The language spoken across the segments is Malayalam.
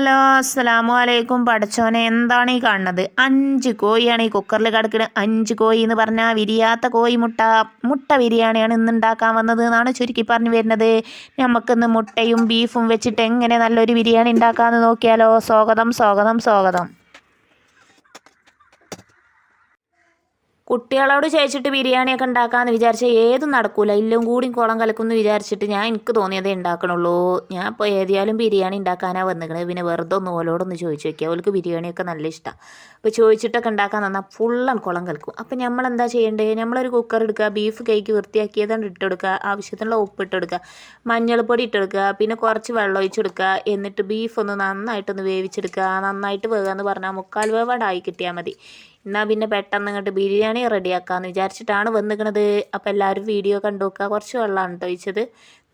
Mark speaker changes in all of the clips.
Speaker 1: ഹലോ അസ്സലാമു അലൈക്കും. പഠിച്ചോനെ എന്താണ് ഈ കാണുന്നത്? അഞ്ച് കോഴിയാണ് ഈ കുക്കറിൽ കിടക്കുന്നത് അഞ്ച് കോഴി എന്ന് പറഞ്ഞാൽ വിരിയാത്ത കോഴി മുട്ട. മുട്ട ബിരിയാണിയാണ് ഇന്ന് ഉണ്ടാക്കാൻ വന്നത് എന്നാണ് ചുരുക്കി പറഞ്ഞു വരുന്നത്. നമുക്കിന്ന് മുട്ടയും ബീഫും വെച്ചിട്ട് എങ്ങനെ നല്ലൊരു ബിരിയാണി ഉണ്ടാക്കാമെന്ന് നോക്കിയാലോ. സ്വാഗതം സ്വാഗതം സ്വാഗതം. കുട്ടികളോട് ചോദിച്ചിട്ട് ബിരിയാണിയൊക്കെ ഉണ്ടാക്കാമെന്ന് വിചാരിച്ചാൽ ഏതും നടക്കൂല. എല്ലാം കൂടി കുളം കലക്കുമെന്ന് വിചാരിച്ചിട്ട് ഞാൻ എനിക്ക് തോന്നിയതേ ഉണ്ടാക്കണുള്ളൂ. ഞാൻ ഇപ്പോൾ ഏതായാലും ബിരിയാണി ഉണ്ടാക്കാനാണ് വന്നിരിക്കുന്നത് പിന്നെ വെറുതെ ഒന്ന് ഓലോടൊന്ന് ചോദിച്ചു നോക്കിയാൽ അവൾക്ക് ബിരിയാണിയൊക്കെ നല്ല ഇഷ്ടമാണ് അപ്പോൾ ചോദിച്ചിട്ടൊക്കെ ഉണ്ടാക്കാൻ തന്നാൽ ഫുള്ളാണ് കുളം കലക്കും. അപ്പോൾ നമ്മൾ എന്താ ചെയ്യേണ്ടത് നമ്മളൊരു കുക്കർ എടുക്കുക ബീഫ് കേക്ക് വൃത്തിയാക്കിയതാണ് ഇട്ടെടുക്കുക ആവശ്യത്തിനുള്ള ഉപ്പ് ഇട്ടെടുക്കുക മഞ്ഞൾപ്പൊടി ഇട്ടെടുക്കുക പിന്നെ കുറച്ച് വെള്ളം ഒഴിച്ചെടുക്കുക എന്നിട്ട് ബീഫ് ഒന്ന് നന്നായിട്ടൊന്ന് വേവിച്ചെടുക്കുക. നന്നായിട്ട് വേഗമെന്ന് പറഞ്ഞാൽ മുക്കാൽ വേവാടായി കിട്ടിയാൽ മതി. എന്നാൽ പിന്നെ പെട്ടെന്ന് ഇങ്ങോട്ട് ബിരിയാണി റെഡിയാക്കാമെന്ന് വിചാരിച്ചിട്ടാണ് വന്നിക്കണത്. അപ്പോൾ എല്ലാവരും വീഡിയോ കണ്ടു നോക്കുക. കുറച്ച് വെള്ളമാണ് കേട്ടോ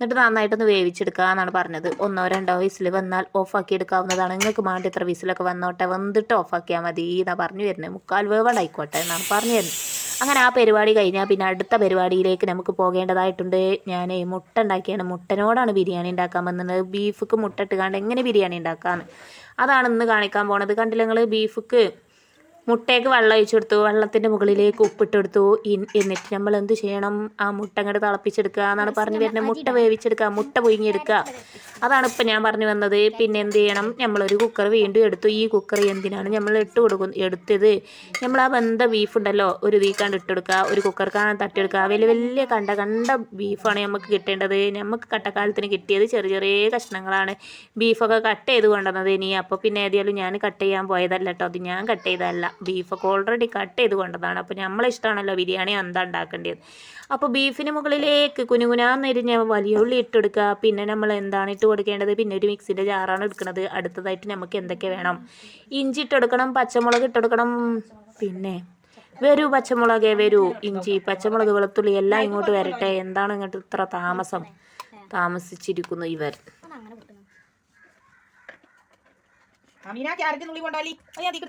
Speaker 1: എന്നിട്ട് നന്നായിട്ടൊന്ന് വേവിച്ചെടുക്കുക എന്നാണ് പറഞ്ഞത്. ഒന്നോ രണ്ടോ വിസിൽ വന്നാൽ ഓഫാക്കി എടുക്കാവുന്നതാണ്. നിങ്ങൾക്ക് വേണ്ടി ഇത്ര വിസിലൊക്കെ വന്നോട്ടെ. വന്നിട്ട് ഓഫാക്കിയാൽ മതി എന്നാണ് പറഞ്ഞു വരുന്നത്. മുക്കാൽ വേവണ്ടായിക്കോട്ടെ എന്നാണ് പറഞ്ഞു തരുന്നത് അങ്ങനെ ആ പരിപാടി കഴിഞ്ഞാൽ പിന്നെ അടുത്ത പരിപാടിയിലേക്ക് നമുക്ക് പോകേണ്ടതായിട്ടുണ്ട്. ഞാൻ മുട്ട ഉണ്ടാക്കിയാണ്. മുട്ടനോടാണ് ബിരിയാണി ഉണ്ടാക്കാൻ വന്നത്. ബീഫ്ക്ക് മുട്ട ഇട്ടുകാണ്ട് എങ്ങനെ ബിരിയാണി ഉണ്ടാക്കാമെന്ന് അതാണ് ഇന്ന് കാണിക്കാൻ പോണത്. കണ്ടില്ല നിങ്ങൾ ബീഫിക്ക് മുട്ടയ്ക്ക് വെള്ളം ഒഴിച്ചു കൊടുത്തു വെള്ളത്തിന്റെ മുകളിലേക്ക് ഉപ്പിട്ട് കൊടുത്തു എന്നിട്ട് നമ്മൾ എന്ത് ചെയ്യണം? ആ മുട്ട അങ്ങോട്ട് തിളപ്പിച്ചെടുക്കുക എന്നാണ് പറഞ്ഞു വരുന്നത്. മുട്ട വേവിച്ചെടുക്കുക മുട്ട പുഴുങ്ങിയെടുക്കുക. അതാണ് ഇപ്പം ഞാൻ പറഞ്ഞു വന്നത്. പിന്നെ എന്ത് ചെയ്യണം? നമ്മളൊരു കുക്കർ വീണ്ടും എടുത്തു. ഈ കുക്കർ എന്തിനാണ് നമ്മൾ ഇട്ട് കൊടുക്കും എടുത്തത്? നമ്മൾ ആ ബന്ധ ബീഫ് ഉണ്ടല്ലോ ഒരു തീക്കാണ്ട് കൊടുക്കുക. ഒരു കുക്കർക്കാണ് തട്ടിയെടുക്കുക വലിയ വലിയ കണ്ട കണ്ട ബീഫാണ് നമുക്ക് കിട്ടേണ്ടത്. നമുക്ക് കട്ടക്കാലത്തിന് കിട്ടിയത് ചെറിയ ചെറിയ കഷ്ണങ്ങളാണ്. ബീഫൊക്കെ കട്ട് ചെയ്ത് കൊണ്ടുവന്നത് ഇനി. അപ്പോൾ പിന്നെ ഏതായാലും ഞാൻ കട്ട് ചെയ്യാൻ പോയതല്ല കേട്ടോ. അത് ഞാൻ കട്ട് ചെയ്തതല്ല. ബീഫൊക്കെ ഓൾറെഡി കട്ട് ചെയ്ത് കൊണ്ടതാണ്. അപ്പോൾ നമ്മളെ ഇഷ്ടമാണല്ലോ ബിരിയാണി എന്താ ഉണ്ടാക്കേണ്ടത്. അപ്പോൾ ബീഫിന് മുകളിലേക്ക് കുനുകുനാന്നെരിഞ്ഞ വലിയ ഉള്ളി ഇട്ടെടുക്കുക. പിന്നെ നമ്മൾ എന്താണ് ഇട്ട് കൊടുക്കേണ്ടത്? പിന്നെ ഒരു മിക്സിന്റെ ജാറാണ് എടുക്കുന്നത് അടുത്തതായിട്ട് നമുക്ക് എന്തൊക്കെ വേണം? ഇഞ്ചി ഇട്ടെടുക്കണം പച്ചമുളക് ഇട്ടെടുക്കണം പിന്നെ വരൂ പച്ചമുളക് വരൂ. ഇഞ്ചി പച്ചമുളക് വെളുത്തുള്ളി എല്ലാം ഇങ്ങോട്ട് വരട്ടെ. എന്താണ് ഇങ്ങോട്ട് ഇത്ര താമസം? താമസിച്ചിരിക്കുന്നു ഇവർ.
Speaker 2: അമീന ക്യാരറ്റ് നുള്ളി കൊണ്ടാലി അത് ഞാൻ അതിക്ക്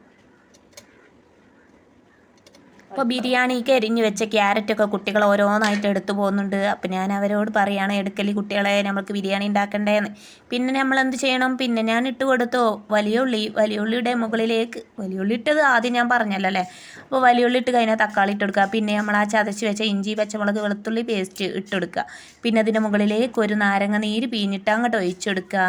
Speaker 1: അപ്പോൾ ബിരിയാണിക്ക് എരിഞ്ഞ് വെച്ച ക്യാരറ്റൊക്കെ കുട്ടികൾ ഓരോന്നായിട്ട് എടുത്തു പോകുന്നുണ്ട്. അപ്പോൾ ഞാൻ അവരോട് പറയുകയാണ് എടുക്കലി കുട്ടികളെ നമുക്ക് ബിരിയാണി ഉണ്ടാക്കണ്ടേന്ന്. പിന്നെ നമ്മൾ എന്ത് ചെയ്യണം? പിന്നെ ഞാൻ ഇട്ട് കൊടുത്തോ. വലിയ ഉള്ളി വലിയ ഉള്ളിയുടെ മുകളിലേക്ക് വലിയ ഉള്ളി ഇട്ടത് ആദ്യം ഞാൻ പറഞ്ഞല്ലോ അല്ലേ? അപ്പോൾ വലിയ ഉള്ളി ഇട്ട് കഴിഞ്ഞാൽ തക്കാളി ഇട്ട് കൊടുക്കുക. പിന്നെ നമ്മൾ ആ ചതച്ച് വെച്ച ഇഞ്ചി പച്ചമുളക് വെളുത്തുള്ളി പേസ്റ്റ് ഇട്ട് കൊടുക്കുക. പിന്നെ അതിന്റെ മുകളിലേക്ക് ഒരു നാരങ്ങ നീര് പീഞ്ഞിട്ട് അങ്ങോട്ട് ഒഴിച്ചെടുക്കുക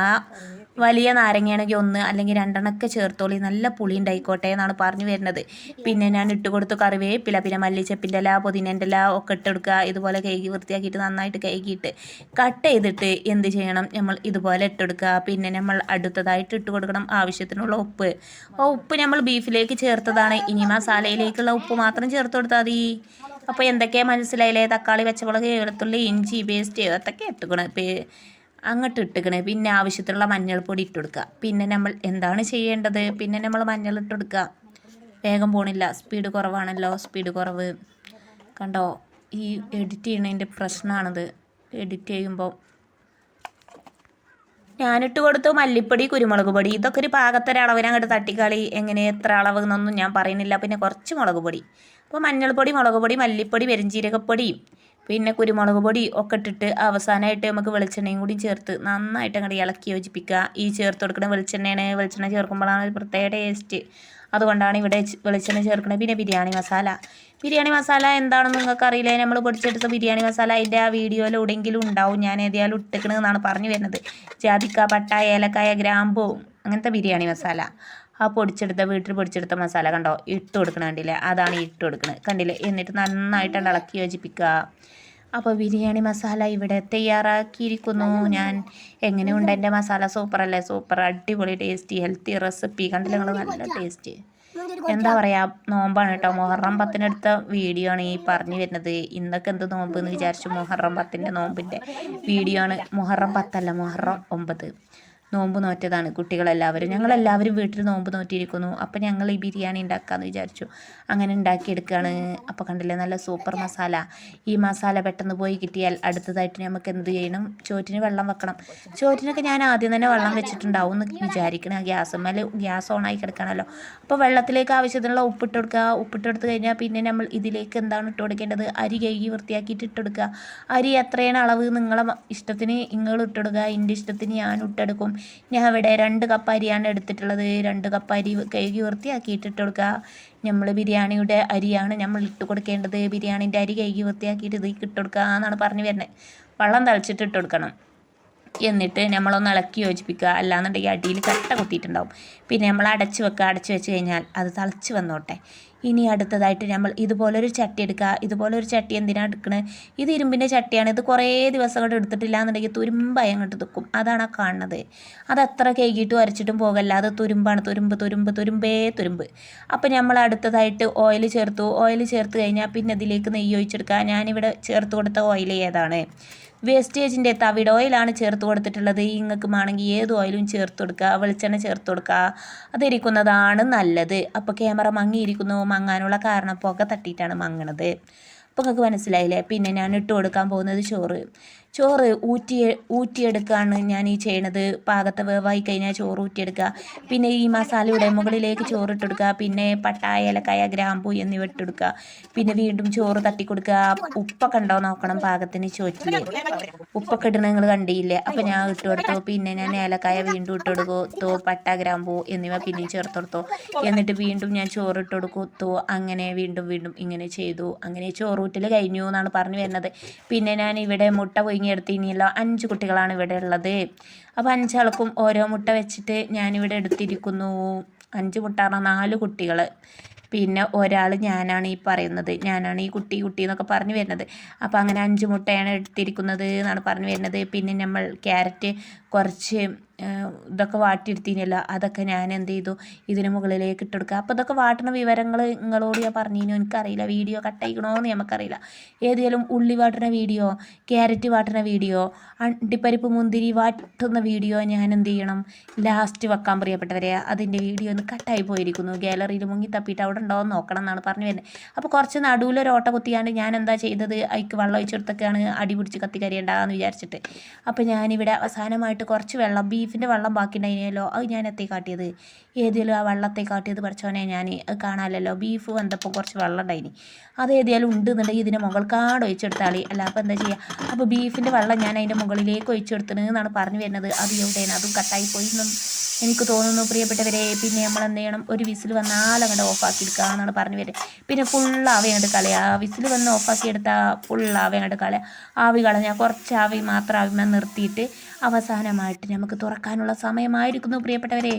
Speaker 1: വലിയ നാരങ്ങയാണെങ്കിൽ ഒന്ന് അല്ലെങ്കിൽ രണ്ടെണ്ണമൊക്കെ ചേർത്തോളി. നല്ല പുളി ഉണ്ടായിക്കോട്ടെ എന്നാണ് പറഞ്ഞു വരുന്നത്. പിന്നെ ഞാൻ ഇട്ട് കൊടുത്ത് കറിവേപ്പില പിന്നെ മല്ലിച്ചപ്പിന്റെ ഇല പുതിനന്റെ ഇല ഒക്കെ ഇട്ടെടുക്കുക ഇതുപോലെ കഴുകി വൃത്തിയാക്കിയിട്ട് നന്നായിട്ട് കഴുകിയിട്ട് കട്ട് ചെയ്തിട്ട് എന്ത് ചെയ്യണം? നമ്മൾ ഇതുപോലെ ഇട്ടെടുക്കുക പിന്നെ നമ്മൾ അടുത്തതായിട്ട് ഇട്ട് കൊടുക്കണം ആവശ്യത്തിനുള്ള ഉപ്പ്. ആ ഉപ്പ് നമ്മൾ ബീഫിലേക്ക് ചേർത്തതാണ്. ഇനി മസാലയിലേക്കുള്ള ഉപ്പ് മാത്രം ചേർത്ത് കൊടുത്താൽ മതി. അപ്പോൾ എന്തൊക്കെയാണ് മനസ്സിലായില്ലേ? തക്കാളി പച്ചമുളക് വെളുത്തുള്ളി ഇഞ്ചി പേസ്റ്റ് അതൊക്കെ ഇട്ടുക്കണം അങ്ങോട്ട് ഇട്ടുക്കണേ. പിന്നെ ആവശ്യത്തിനുള്ള മഞ്ഞൾപ്പൊടി ഇട്ട് കൊടുക്കുക പിന്നെ നമ്മൾ എന്താണ് ചെയ്യേണ്ടത്? പിന്നെ നമ്മൾ മഞ്ഞൾ ഇട്ട് കൊടുക്കുക വേഗം പോണില്ല. സ്പീഡ് കുറവാണല്ലോ. സ്പീഡ് കുറവ്. കണ്ടോ? ഈ എഡിറ്റ് ചെയ്യണതിന്റെ പ്രശ്നമാണിത് എഡിറ്റ് ചെയ്യുമ്പോൾ ഞാനിട്ട് കൊടുത്തു. മല്ലിപ്പൊടി കുരുമുളക് പൊടി. ഇതൊക്കെ ഒരു പാകത്തൊരു അളവിന് അങ്ങോട്ട് തട്ടിക്കളി. എങ്ങനെ എത്ര അളവ് എന്നൊന്നും ഞാൻ പറയുന്നില്ല. പിന്നെ കുറച്ച് മുളക് പൊടി. അപ്പോൾ മഞ്ഞൾപ്പൊടി മുളക് പൊടി മല്ലിപ്പൊടി പെരിഞ്ചീരകപ്പൊടി പിന്നെ കുരുമുളക് പൊടി ഒക്കെ ഇട്ടിട്ട് അവസാനമായിട്ട് നമുക്ക് വെളിച്ചെണ്ണയും കൂടി ചേർത്ത് നന്നായിട്ട് അങ്ങോട്ട് ഇളക്കി യോജിപ്പിക്കുക. ഈ ചേർത്ത് കൊടുക്കുന്ന വെളിച്ചെണ്ണയാണ്. വെളിച്ചെണ്ണ ചേർക്കുമ്പോഴാണ് ഒരു പ്രത്യേക ടേസ്റ്റ് അതുകൊണ്ടാണ് ഇവിടെ വെളിച്ചെണ്ണ ചേർക്കുന്നത്. പിന്നെ ബിരിയാണി മസാല. ബിരിയാണി മസാല എന്താണെന്ന് നിങ്ങൾക്ക് അറിയില്ല നമ്മൾ പൊടിച്ചെടുത്ത ബിരിയാണി മസാല അതിന്റെ ആ വീഡിയോയിൽ എവിടെയെങ്കിലും ഉണ്ടാവും. ഞാൻ ഏതായാലും ഇട്ടിക്കണമെന്നാണ് പറഞ്ഞു വരുന്നത്. ജാതിക്ക പട്ട ഏലക്കായ ഗ്രാമ്പൂ അങ്ങനത്തെ ബിരിയാണി മസാല. ആ പൊടിച്ചെടുത്ത വീട്ടിൽ പൊടിച്ചെടുത്ത മസാല കണ്ടോ? ഇട്ട് കൊടുക്കണം കണ്ടില്ലേ? അതാണ് ഇട്ട് കൊടുക്കുന്നത് കണ്ടില്ലേ? എന്നിട്ട് നന്നായിട്ട് ഇളക്കി യോജിപ്പിക്കുക. അപ്പോൾ ബിരിയാണി മസാല ഇവിടെ തയ്യാറാക്കിയിരിക്കുന്നു. ഞാൻ എങ്ങനെയുണ്ട് എന്റെ മസാല? സൂപ്പറല്ലേ? സൂപ്പർ. അടിപൊളി ടേസ്റ്റി ഹെൽത്തി റെസിപ്പി. കണ്ടില്ലേ നിങ്ങൾ നല്ല ടേസ്റ്റ്. എന്താ പറയാ? നോമ്പാണ് കേട്ടോ. മുഹറം പത്തിനെടുത്ത വീഡിയോ ആണ് ഈ പറഞ്ഞു വരുന്നത്. ഇന്നൊക്കെ എന്ത് നോമ്പ് എന്ന് വിചാരിച്ചു മുഹറം പത്തിന്റെ നോമ്പിന്റെ വീഡിയോ ആണ് മുഹറം പത്തല്ല മുഹറം ഒമ്പത്. നോമ്പ് നോറ്റതാണ് കുട്ടികളെല്ലാവരും. ഞങ്ങളെല്ലാവരും വീട്ടിൽ നോമ്പ് നോറ്റിയിരിക്കുന്നു അപ്പോൾ ഞങ്ങൾ ഈ ബിരിയാണി ഉണ്ടാക്കാമെന്ന് വിചാരിച്ചു. അങ്ങനെ ഉണ്ടാക്കിയെടുക്കുകയാണ് അപ്പോൾ കണ്ടില്ലേ നല്ല സൂപ്പർ മസാല. ഈ മസാല പെട്ടെന്ന് പോയി കിട്ടിയാൽ അടുത്തതായിട്ട് നമുക്ക് എന്ത് ചെയ്യണം? ചോറ്റിന് വെള്ളം വെക്കണം. ചോറ്റിനൊക്കെ ഞാൻ ആദ്യം തന്നെ വെള്ളം വെച്ചിട്ടുണ്ടാവും എന്ന് വിചാരിക്കണം. ഗ്യാസ് മേലെ ഗ്യാസ് ഓണായി കിടക്കണമല്ലോ അപ്പോൾ വെള്ളത്തിലേക്ക് ആവശ്യത്തിനുള്ള ഉപ്പിട്ട് കൊടുക്കുക. ഉപ്പിട്ട് കൊടുത്തു കഴിഞ്ഞാൽ പിന്നെ നമ്മൾ ഇതിലേക്ക് എന്താണ് ഇട്ട് കൊടുക്കേണ്ടത്? അരി കഴുകി വൃത്തിയാക്കിയിട്ട് ഇട്ട് കൊടുക്കുക. അരി എത്രയാണ് അളവ്? നിങ്ങളെ ഇഷ്ടത്തിന് നിങ്ങൾ ഇട്ടെടുക്കുക എന്റെ ഇഷ്ടത്തിന് ഞാൻ ഇട്ടെടുക്കും ഞാൻ ഇവിടെ രണ്ട് കപ്പ് അരിയാണ് എടുത്തിട്ടുള്ളത്. രണ്ട് കപ്പ് അരി കഴുകി വൃത്തിയാക്കിയിട്ട് ഇട്ട് കൊടുക്കുക. നമ്മൾ ബിരിയാണിയുടെ അരിയാണ് നമ്മൾ ഇട്ട് കൊടുക്കേണ്ടത്. ബിരിയാണീന്റെ അരി കഴുകി വൃത്തിയാക്കിയിട്ട് ഇതിൽ ഇട്ട് കൊടുക്കുക എന്നാണ് പറഞ്ഞു വരുന്നത്. വെള്ളം തളിച്ചിട്ട് ഇട്ട് കൊടുക്കണം. എന്നിട്ട് നമ്മളൊന്ന് ഇളക്കി യോജിപ്പിക്കുക. അല്ലാന്നുണ്ടെങ്കിൽ അടിയിൽ കട്ട കുത്തിയിട്ടുണ്ടാവും. പിന്നെ നമ്മൾ അടച്ച് വെക്കുക. അടച്ച് വെച്ച് കഴിഞ്ഞാൽ അത് തളിച്ച് വന്നോട്ടെ. ഇനി അടുത്തതായിട്ട് നമ്മൾ ഇതുപോലൊരു ചട്ടി എടുക്കുക. ഇതുപോലൊരു ചട്ടി എന്തിനാണ് എടുക്കണേ? ഇത് ഇരുമ്പിന്റെ ചട്ടിയാണ്. ഇത് കുറേ ദിവസം കൊണ്ട് എടുത്തിട്ടില്ല എന്നുണ്ടെങ്കിൽ തുരുമ്പായി അങ്ങോട്ട് നിൽക്കും അതാണ് ആ കാണുന്നത്. അത് അത്ര കേകിയിട്ടും അരച്ചിട്ടും പോകല്ല. അത് തുരുമ്പാണ്. തുരുമ്പ് തുരുമ്പ് തുരുമ്പേ തുരുമ്പ്. അപ്പോൾ നമ്മൾ അടുത്തതായിട്ട് ഓയിൽ ചേർത്തു. ഓയിൽ ചേർത്ത് കഴിഞ്ഞാൽ പിന്നെ അതിലേക്ക് നെയ്യ് ഒഴിച്ചെടുക്കുക. ഞാനിവിടെ ചേർത്ത് കൊടുത്ത ഓയിൽ ഏതാണ്? വേസ്റ്റേജിന്റെ തവിട് ഓയിലാണ് ചേർത്ത് കൊടുത്തിട്ടുള്ളത്. നിങ്ങൾക്ക് വേണമെങ്കിൽ ഏത് ഓയിലും ചേർത്ത് കൊടുക്കുക. വെളിച്ചെണ്ണ ചേർത്ത് കൊടുക്കുക. അതിരിക്കുന്നതാണ് നല്ലത്. അപ്പോൾ ക്യാമറ മങ്ങിയിരിക്കുന്നു. മങ്ങാനുള്ള കാരണം പുക തട്ടിയിട്ടാണ് മങ്ങണത്. അപ്പോൾ നിങ്ങൾക്ക് മനസ്സിലായില്ലേ? പിന്നെ ഞാൻ ഇട്ട് കൊടുക്കാൻ പോകുന്നത് ചോറ്. ചോറ് ഊറ്റി ഊറ്റിയെടുക്കുകയാണ് ഞാൻ ഈ ചെയ്യണത്. പാകത്തെ വേവായി കഴിഞ്ഞാൽ ചോറ് ഊറ്റിയെടുക്കുക. പിന്നെ ഈ മസാലയുടെ മുകളിലേക്ക് ചോറ് ഇട്ടെടുക്കുക പിന്നെ പട്ടായ ഏലക്കായ ഗ്രാമ്പു എന്നിവ ഇട്ടെടുക്കുക പിന്നെ വീണ്ടും ചോറ് തട്ടി കൊടുക്കുക. ഉപ്പൊക്കെ ഉണ്ടോ നോക്കണം പാകത്തിന് ചോറ്റിൽ ഉപ്പൊക്കെ ഇടണ നിങ്ങൾ കണ്ടില്ലേ? അപ്പം ഞാൻ ഇട്ട് കൊടുത്തു. പിന്നെ ഞാൻ ഏലക്കായ വീണ്ടും ഇട്ട് കൊടുത്തു. പട്ട ഗ്രാമ്പു എന്നിവ പിന്നെയും ചേർത്ത് കൊടുത്തു. എന്നിട്ട് വീണ്ടും ഞാൻ ചോറ് ഇട്ട് അങ്ങനെ വീണ്ടും വീണ്ടും ഇങ്ങനെ ചെയ്തു. അങ്ങനെ ചോറൂറ്റൽ കഴിഞ്ഞു എന്നാണ് പറഞ്ഞു വരുന്നത്. പിന്നെ ഞാൻ ഇവിടെ മുട്ട പൊയിങ്ങിയെടുത്തിനിയല്ലോ അഞ്ച് കുട്ടികളാണ് ഇവിടെ ഉള്ളത്. അപ്പോൾ അഞ്ചാൾക്കും ഓരോ മുട്ട വെച്ചിട്ട് ഞാനിവിടെ എടുത്തിരിക്കുന്നു. അഞ്ച് മുട്ടാണ് നാല് കുട്ടികൾ പിന്നെ ഒരാൾ ഞാനാണ് ഈ പറയുന്നത്. ഞാനാണ് ഈ കുട്ടി കുട്ടി എന്നൊക്കെ പറഞ്ഞു വരുന്നത്. അപ്പോൾ അങ്ങനെ അഞ്ച് മുട്ടയാണ് എടുത്തിരിക്കുന്നത് എന്നാണ് പറഞ്ഞു വരുന്നത്. പിന്നെ നമ്മൾ ക്യാരറ്റ് കുറച്ച് ഇതൊക്കെ വാട്ടിയെടുത്തിനല്ലോ. അതൊക്കെ ഞാൻ എന്ത് ചെയ്തു? ഇതിന് മുകളിലേക്ക് ഇട്ടെടുക്കുക. അപ്പോൾ ഇതൊക്കെ വാട്ടണ വിവരങ്ങൾ നിങ്ങളോട് ഞാൻ പറഞ്ഞിനു. എനിക്കറിയില്ല. വീഡിയോ കട്ട് അയക്കണമെന്ന് നമുക്കറിയില്ല ഏതെങ്കിലും ഉള്ളി വാട്ടണ വീഡിയോ ക്യാരറ്റ് വാട്ടണ വീഡിയോ അണ്ടിപ്പരിപ്പ് മുന്തിരി വാട്ടുന്ന വീഡിയോ ഞാൻ എന്ത് ചെയ്യണം? ലാസ്റ്റ് വെക്കാൻ പ്രിയപ്പെട്ടവരെ അതിന്റെ വീഡിയോ ഒന്ന് കട്ടായി പോയിരിക്കുന്നു. ഗാലറിയിൽ മുങ്ങി തപ്പിയിട്ട് അവിടെ ഉണ്ടോ എന്ന് നോക്കണം എന്നാണ് പറഞ്ഞു വരുന്നത്. അപ്പോൾ കുറച്ച് നടുവിലൊരു ഓട്ട കുത്തിയാണ്ട് ഞാൻ എന്താ ചെയ്തത്? അതിക്ക് വെള്ളം ഒഴിച്ചെടുത്തൊക്കെയാണ് അടി പിടിച്ച് കത്തിക്കരിയണ്ടെന്ന് വിചാരിച്ചിട്ട്. അപ്പോൾ ഞാനിവിടെ അവസാനമായിട്ട് കുറച്ച് വെള്ളം ബീഫിന്റെ വെള്ളം ബാക്കി ഉണ്ടായിരുന്നല്ലോ അത് ഞാൻ എത്തി കാട്ടിയത്. ഏതെങ്കിലും ആ വെള്ളത്തെ കാട്ടിയത് പഠിച്ചോനെ ഞാൻ കാണാമല്ലോ ബീഫ് വന്നപ്പോൾ കുറച്ച് വെള്ളം ഉണ്ടായിനി. അത് ഏതിയാലും ഉണ്ട് എന്നുണ്ടെങ്കിൽ ഇതിന്റെ മുകൾക്കാട് ഒഴിച്ചെടുത്താളി അല്ല അപ്പോൾ എന്താ ചെയ്യുക അപ്പോൾ ബീഫിന്റെ വെള്ളം ഞാൻ അതിന്റെ മുകളിലേക്ക് ഒഴിച്ചെടുത്തത് എന്നാണ് പറഞ്ഞു വരുന്നത്. അത് എവിടെയാണ്? അതും കട്ടായി പോയി എനിക്ക് തോന്നുന്നു പ്രിയപ്പെട്ടവരെ പിന്നെ നമ്മൾ എന്ത് ചെയ്യണം? ഒരു വിസിൽ വന്നാൽ അങ്ങോട്ട് ഓഫാക്കി എടുക്കുക എന്നാണ് പറഞ്ഞു വരുന്നത്. പിന്നെ ഫുൾ ആവി അങ്ങോട്ട് കളയുക. വിസിൽ വന്ന് ഓഫാക്കി എടുത്താൽ ഫുൾ ആവി അങ്ങോട്ട് കളയുക. ആവി കളഞ്ഞാൽ കുറച്ച് ആവി മാത്രം ആവിമ നിർത്തിയിട്ട് അവസാനമായിട്ട് നമുക്ക് തുറക്കാനുള്ള സമയമായിരിക്കുന്നു പ്രിയപ്പെട്ടവരെ.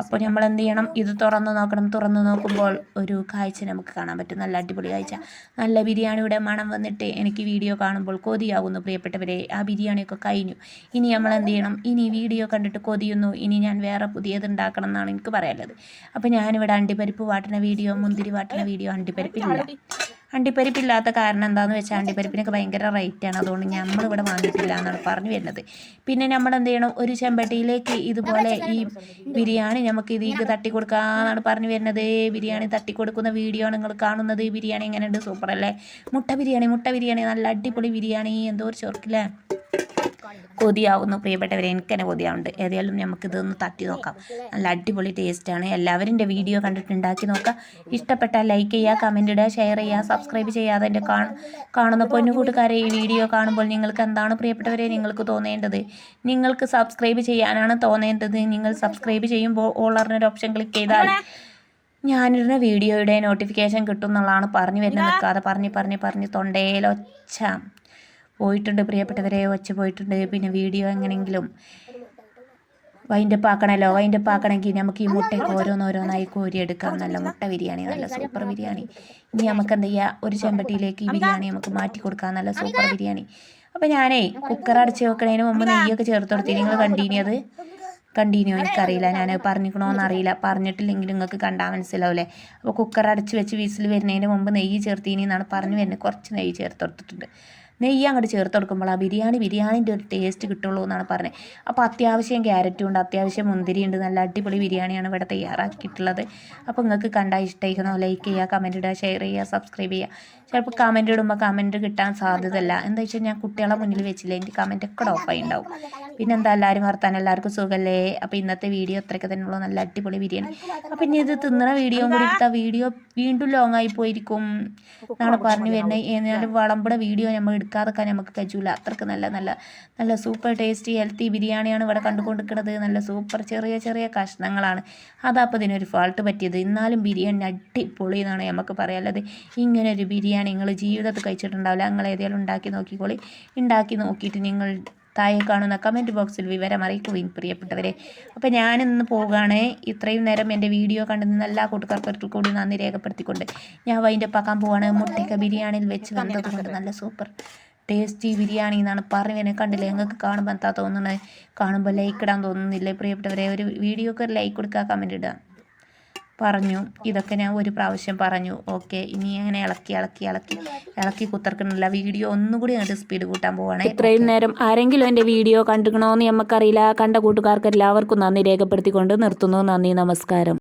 Speaker 1: അപ്പോൾ നമ്മൾ എന്ത് ചെയ്യണം ഇത് തുറന്ന് നോക്കണം. തുറന്ന് നോക്കുമ്പോൾ ഒരു കാഴ്ച നമുക്ക് കാണാൻ പറ്റും. നല്ല അടിപൊളി കാഴ്ച. നല്ല ബിരിയാണിയുടെ മണം വന്നിട്ട് എനിക്ക് വീഡിയോ കാണുമ്പോൾ കൊതിയാവുന്നു. പ്രിയപ്പെട്ടവരെ ആ ബിരിയാണിയൊക്കെ കഴിഞ്ഞു. ഇനി നമ്മൾ എന്ത് ചെയ്യണം ഇനി വീഡിയോ കണ്ടിട്ട് കൊതിയുന്നു. ഇനി ഞാൻ വേറെ പുതിയത് ഉണ്ടാക്കണം എന്നാണ് എനിക്ക് പറയാനുള്ളത്. അപ്പോൾ ഞാനിവിടെ അണ്ടിപ്പരിപ്പ് വാട്ടുന്ന വീഡിയോ മുന്തിരി വാട്ടുന്ന വീഡിയോ അണ്ടിപ്പരിപ്പില്ല. അണ്ടിപ്പരിപ്പില്ലാത്ത കാരണം എന്താണെന്ന് വെച്ചാൽ അണ്ടിപ്പരിപ്പിനൊക്കെ ഭയങ്കര റേറ്റാണ് അതുകൊണ്ട് നമ്മളിവിടെ വാങ്ങിയിട്ടില്ല എന്നാണ് പറഞ്ഞു വരുന്നത്. പിന്നെ നമ്മൾ എന്ത് ചെയ്യണം? ഒരു ചെമ്പട്ടിയിലേക്ക് ഇതുപോലെ ഈ ബിരിയാണി നമുക്ക് ഇതിലേക്ക് തട്ടി കൊടുക്കാന്നാണ് പറഞ്ഞു വരുന്നത്. ബിരിയാണി തട്ടി കൊടുക്കുന്ന വീഡിയോ ആണ് നിങ്ങൾ കാണുന്നത്. ബിരിയാണി എങ്ങനെയുണ്ട്? സൂപ്പർ അല്ലേ മുട്ട ബിരിയാണി മുട്ട ബിരിയാണി. നല്ല അടിപൊളി ബിരിയാണി. എന്തോ ഒരു ചൊറുക്കില്ലേ കൊതിയാവുന്നു. പ്രിയപ്പെട്ടവരെ എനിക്ക് തന്നെ കൊതിയാവുന്നുണ്ട്. ഏതായാലും നമുക്കിതൊന്ന് തട്ടി നോക്കാം. നല്ല അടിപൊളി ടേസ്റ്റാണ് എല്ലാവരും എന്റെ വീഡിയോ കണ്ടിട്ടുണ്ടാക്കി നോക്കാം ഇഷ്ടപ്പെട്ടാൽ ലൈക്ക് ചെയ്യുക കമന്റ് ഇടുക ഷെയർ ചെയ്യുക സബ്സ്ക്രൈബ് ചെയ്യാതെ എന്റെ കാണ കാണുന്ന പൊന്നു കൂട്ടുകാരെ ഈ വീഡിയോ കാണുമ്പോൾ നിങ്ങൾക്ക് എന്താണ് പ്രിയപ്പെട്ടവരെ നിങ്ങൾക്ക് തോന്നേണ്ടത്? നിങ്ങൾക്ക് സബ്സ്ക്രൈബ് ചെയ്യാനാണ് തോന്നേണ്ടത്. നിങ്ങൾ സബ്സ്ക്രൈബ് ചെയ്യുമ്പോൾ ഓളറിനൊരു ഓപ്ഷൻ ക്ലിക്ക് ചെയ്താൽ ഞാനിടുന്ന വീഡിയോയുടെ നോട്ടിഫിക്കേഷൻ കിട്ടും എന്നുള്ളതാണ് പറഞ്ഞു വരുന്നത്. നിൽക്കാതെ പറഞ്ഞ് പറഞ്ഞ് പറഞ്ഞ് തൊണ്ടയിലൊച്ച പോയിട്ടുണ്ട് പ്രിയപ്പെട്ടവരെ ഒച്ച പോയിട്ടുണ്ട്. പിന്നെ വീഡിയോ എങ്ങനെയെങ്കിലും വൈൻഡപ്പ് ആക്കണമല്ലോ വൈൻഡപ്പ് ആക്കണമെങ്കിൽ നമുക്ക് ഈ മുട്ടയൊക്കെ ഓരോന്നോരോന്നായി കോരിയെടുക്കാം. നല്ല മുട്ട ബിരിയാണി നല്ല സൂപ്പർ ബിരിയാണി. ഇനി നമുക്ക് എന്ത് ചെയ്യാം? ഒരു ചെമ്പട്ടിയിലേക്ക് ഈ ബിരിയാണി നമുക്ക് മാറ്റി കൊടുക്കാം. നല്ല സൂപ്പർ ബിരിയാണി. അപ്പോൾ ഞാനേ കുക്കർ അടച്ച് വെക്കണതിന് മുമ്പ് നെയ്യൊക്കെ ചേർത്ത് കൊടുത്തി. നിങ്ങൾ കണ്ടിന്യൂ അത്? കണ്ടിന്യൂ? എനിക്കറിയില്ല. ഞാൻ പറഞ്ഞിക്കണോന്ന് അറിയില്ല. പറഞ്ഞിട്ടില്ലെങ്കിൽ നിങ്ങൾക്ക് കണ്ടാൽ മനസ്സിലാവില്ലേ അപ്പോൾ കുക്കർ അടച്ച് വെച്ച് വിസിൽ വരുന്നതിന് മുമ്പ് നെയ്യ് ചേർത്തീനി എന്നാണ് പറഞ്ഞു വരുന്നത്. കുറച്ച് നെയ്യ് ചേർത്ത് കൊടുത്തിട്ടുണ്ട്. നെയ്യ് അങ്ങോട്ട് ചേർത്ത് കൊടുക്കുമ്പോൾ ആ ബിരിയാണി ബിരിയാണിന്റെ ഒരു ടേസ്റ്റ് കിട്ടുള്ളൂ എന്നാണ് പറഞ്ഞത്. അപ്പോൾ അത്യാവശ്യം ക്യാരറ്റും ഉണ്ട് അത്യാവശ്യം മുന്തിരി ഉണ്ട് നല്ല അടിപൊളി ബിരിയാണിയാണ് ഇവിടെ തയ്യാറാക്കിയിട്ടുള്ളത്. അപ്പോൾ നിങ്ങൾക്ക് കണ്ടാൽ ഇഷ്ടമായിക്കണോ ലൈക്ക് ചെയ്യുക കമന്റ് ഇടുക ഷെയർ ചെയ്യുക സബ്സ്ക്രൈബ് ചെയ്യുക. ചിലപ്പോൾ കമന്റ് ഇടുമ്പോൾ കമന്റ് കിട്ടാൻ സാധ്യതയല്ല. എന്താ വെച്ചാൽ ഞാൻ കുട്ടികളെ മുന്നിൽ വെച്ചില്ല എനിക്ക് കമന്റ് ഒക്കെ ഡോപ്പായി ഉണ്ടാവും. പിന്നെ എന്താ എല്ലാവരും വർത്താൻ എല്ലാവർക്കും സുഖമല്ലേ? അപ്പോൾ ഇന്നത്തെ വീഡിയോ അത്രയ്ക്ക് തന്നെയുള്ളൂ നല്ല അടിപൊളി ബിരിയാണി. അപ്പോൾ ഇനി ഇത് തിന്നണ വീഡിയോ കൂടി എടുത്താൽ വീഡിയോ വീണ്ടും ലോങ് ആയി പോയിരിക്കും. എന്നാണ് പറഞ്ഞു വരുന്നത്. ഏതായാലും വളമ്പട വീഡിയോ നമ്മൾ എടുക്കാതെക്കാൻ നമുക്ക് കഴിയൂല അത്രയ്ക്ക് നല്ല നല്ല നല്ല സൂപ്പർ ടേസ്റ്റി ഹെൽത്തി ബിരിയാണിയാണ് ഇവിടെ കണ്ടുകൊണ്ടിരിക്കുന്നത്. നല്ല സൂപ്പർ ചെറിയ ചെറിയ കഷ്ണങ്ങളാണ്. അതപ്പോൾ ഇതിനൊരു ഫാൾട്ട് പറ്റിയത്. എന്നാലും ബിരിയാണി അടിപൊളി എന്നാണ് നമുക്ക് പറയാനുള്ളത് ഇങ്ങനെ ഒരു ബിരിയാണി നിങ്ങൾ ജീവിതത്തിൽ കഴിച്ചിട്ടുണ്ടാവില്ല. നിങ്ങൾ ഏതെങ്കിലും ഉണ്ടാക്കി നോക്കിക്കോളി. ഉണ്ടാക്കി നോക്കിയിട്ട് നിങ്ങൾ താഴെ കാണുന്ന കമന്റ് ബോക്സിൽ വിവരം അറിയിക്കുകയും പ്രിയപ്പെട്ടവരെ. അപ്പോൾ ഞാനിന്ന് പോവുകയാണ്. ഇത്രയും നേരം എന്റെ വീഡിയോ കണ്ടുനിന്ന എല്ലാ കൂട്ടുകാർക്കും കൂടി നന്ദി രേഖപ്പെടുത്തിക്കൊണ്ട് ഞാൻ വൈന്റെ പാക്കാൻ പോവാണ്. മുട്ടയ്ക്ക ബിരിയാണിയിൽ വെച്ച് വന്നതുകൊണ്ട് നല്ല സൂപ്പർ ടേസ്റ്റി ബിരിയാണി എന്നാണ് പറഞ്ഞതിനെ കണ്ടില്ലേ? ഞങ്ങൾക്ക് കാണുമ്പോൾ എന്താ തോന്നുന്നത്? കാണുമ്പോൾ ലൈക്ക് ഇടാൻ തോന്നുന്നില്ലേ? പ്രിയപ്പെട്ടവരെ ഒരു വീഡിയോക്ക് ഒരു ലൈക്ക് കൊടുക്കുക കമന്റ് ഇടുക. പറഞ്ഞു. ഇതൊക്കെ ഞാൻ ഒരു പ്രാവശ്യം പറഞ്ഞു. ഓക്കെ ഇനി അങ്ങനെ ഇളക്കി ഇളക്കി ഇളക്കി ഇളക്കി കുത്തർക്കണില്ല. വീഡിയോ ഒന്നുകൂടി അങ്ങോട്ട് സ്പീഡ് കൂട്ടാൻ പോവാണ്.
Speaker 3: ഇത്രയും നേരം ആരെങ്കിലും എന്റെ വീഡിയോ കണ്ടിക്കണോന്ന് നമുക്കറിയില്ല കണ്ട കൂട്ടുകാർക്ക് എല്ലാവർക്കും നന്ദി രേഖപ്പെടുത്തിക്കൊണ്ട് നിർത്തുന്നു. നന്ദി നമസ്കാരം.